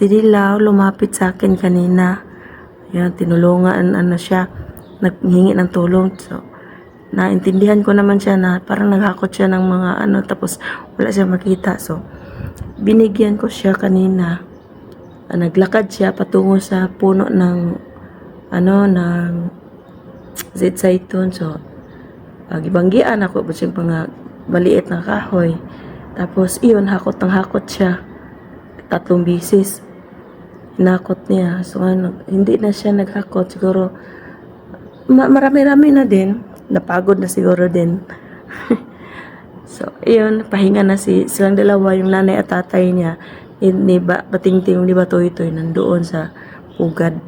Si Dilaw lumapit sa akin kanina. Ayan, tinulungan ano siya. Naghingi ng tulong. So, naintindihan ko naman siya na parang naghakot siya ng mga ano tapos wala siya makita. So, binigyan ko siya kanina. Ah, naglakad siya patungo sa puno ng ano ng zitzaitun. So, uh, ako ba siyang mga maliit na kahoy. Tapos, iyon, hakot ng hakot siya. Tatlong bisis. Hinakot niya. So, ano, hindi na siya naghakot. Siguro, ma- marami-rami na din. Napagod na siguro din. so, iyon, pahinga na si silang dalawa, yung nanay at tatay niya. Ni, ba, bating-ting, ni Batoy-Toy, nandoon sa pugad.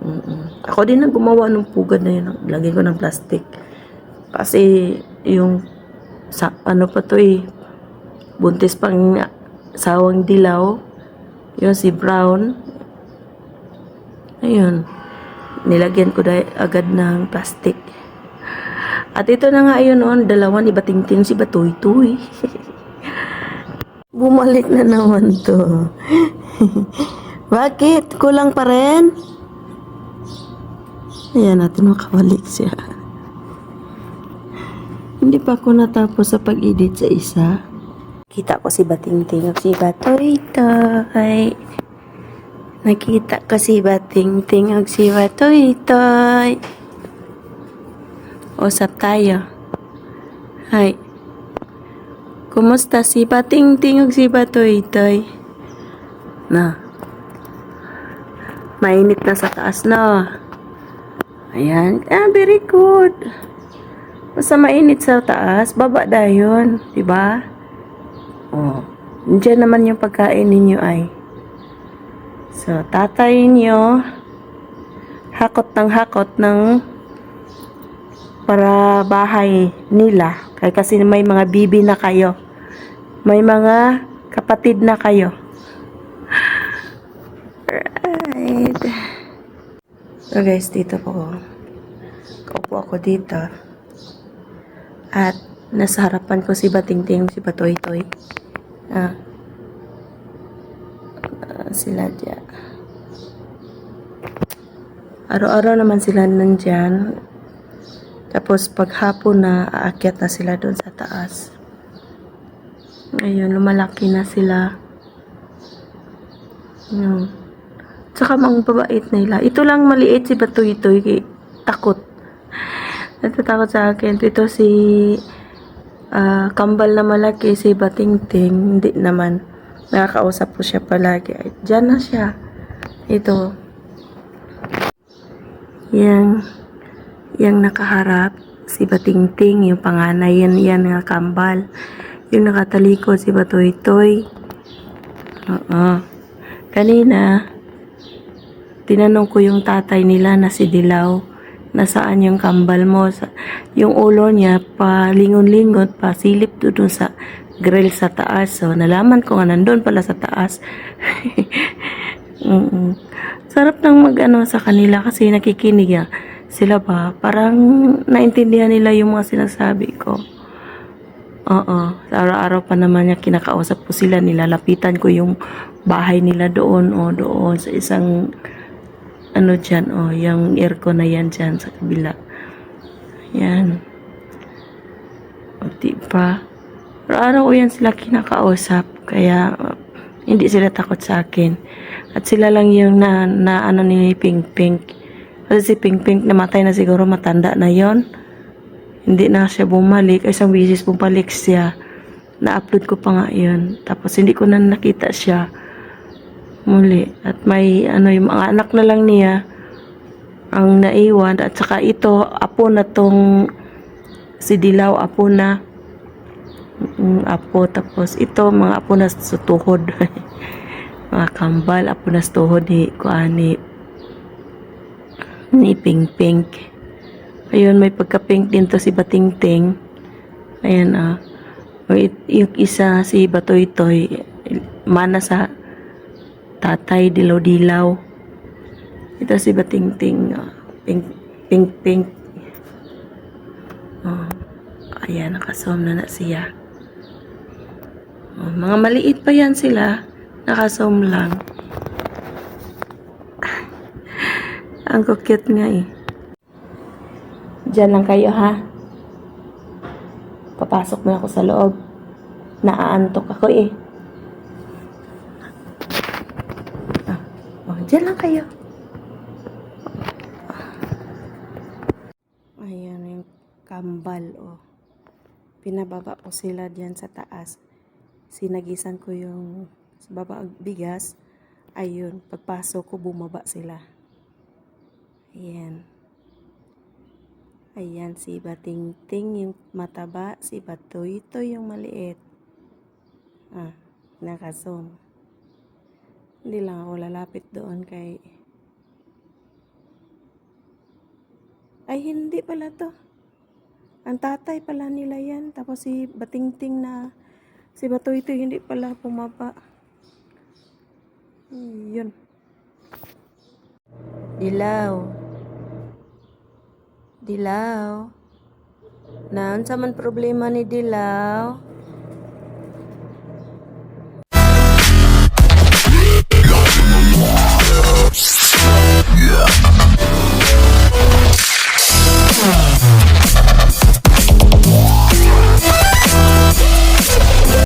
Mm-mm. Ako din ang gumawa ng pugad na yun. Lagyan ko ng plastic. Kasi yung sa ano pa to eh buntis pang sawang dilaw yun si Brown. Ayun. Nilagyan ko agad ng plastic. At ito na nga yun on dalawa ni Batingting si Batoy Toy bumalik na naman to. Bakit? Kulang pa rin? Ayan natin makabalik siya. Hindi pa ako natapos sa pag-edit sa isa. Kita ko si Batingting at si Batoy Toy. Nakita ko si Batingting at si Batoy Toy. Usap tayo. Hi. Kumusta si Batingting at si Batoy Toy? Na. Mainit na sa taas na. Ayan. Ah, very good. Basta mainit sa taas, baba dayon, di ba? Oh, diyan naman yung pagkain ninyo ay. So, tatay niyo hakot ng hakot ng para bahay nila. Kaya kasi may mga bibi na kayo. May mga kapatid na kayo. Right. So guys, dito po. Kaupo ako dito. At nasa harapan ko si Batingting, si Batoy Toy. Ah. Ah, sila dyan. Araw-araw naman sila nandyan. Tapos paghapon na, aakyat na sila doon sa taas. Ngayon, lumalaki na sila. Yun. Tsaka mga babait na ila. Ito lang maliit si Batoy Toy. Takot. Natatakot sa akin. Ito si ah, kambal na malaki, si Batingting. Hindi naman. Nakakausap ko siya palagi. Ay, Diyan na siya. Ito. Yang, yang nakaharap, si Batingting, yung panganay, yan, yan nga kambal. Yung nakatalikod, si Batoy-Toy. Oo. Kanina, tinanong ko yung tatay nila na si Dilaw, nasaan yung kambal mo? Yung ulo niya, palingon-lingon, pasilip doon sa grill sa taas. So, nalaman ko nga nandun pala sa taas. Mm-mm. Sarap nang mag-ano sa kanila kasi nakikinig ya. Sila ba? Parang naintindihan nila yung mga sinasabi ko. Oo. Araw-araw pa naman niya kinakausap ko sila. Nilalapitan ko yung bahay nila doon o doon sa isang ano dyan o yung aircon na yan dyan sa kabila. Yan. O diba? Araw-araw ko yan sila kinakausap. Kaya uh, hindi sila takot sa akin. At sila lang yung na, na ano ni Pink Pink. Kasi si Pink Pink namatay na siguro matanda na yon hindi na siya bumalik. Ay, isang bisis bumalik siya. Na-upload ko pa nga yun. Tapos hindi ko na nakita siya muli. At may ano yung mga anak na lang niya ang naiwan. At saka ito, apo na tong si Dilaw, apo na. Mm, apo. Tapos ito, mga apo na sa tuhod. mga kambal, apo na sa tuhod ni Kuani. Ni Pink Pink. Ayun, may pagka-pink din to si Batingting. Ayan, ah. Yung isa, si Batoy Toy, mana sa Tatay Dilaw Dilaw. Ito si Batingting ah, uh, pink pink pink. Oh, ayan nakasom na na siya. Oh, mga maliit pa yan sila. Nakasom lang. Ang kukyut nga eh. Diyan lang kayo ha. Papasok na ako sa loob. Naaantok ako eh. Diyan lang kayo. Ayan yung kambal oh. Pinababa ko sila diyan sa taas. Sinagisan ko yung sa baba bigas. Ayun, pagpasok ko bumaba sila. Ayan. Ayan, si Batingting yung mataba, si Batoyto yung maliit. Ah, nakazoom. Hindi lang ako lalapit doon kay... Ay, hindi pala to. Ang tatay pala nila yan. Tapos si Batingting na... Si Batoyto hindi pala pumaba. Yun. Dilaw. Dilaw. Naon sa man problema ni Dilaw?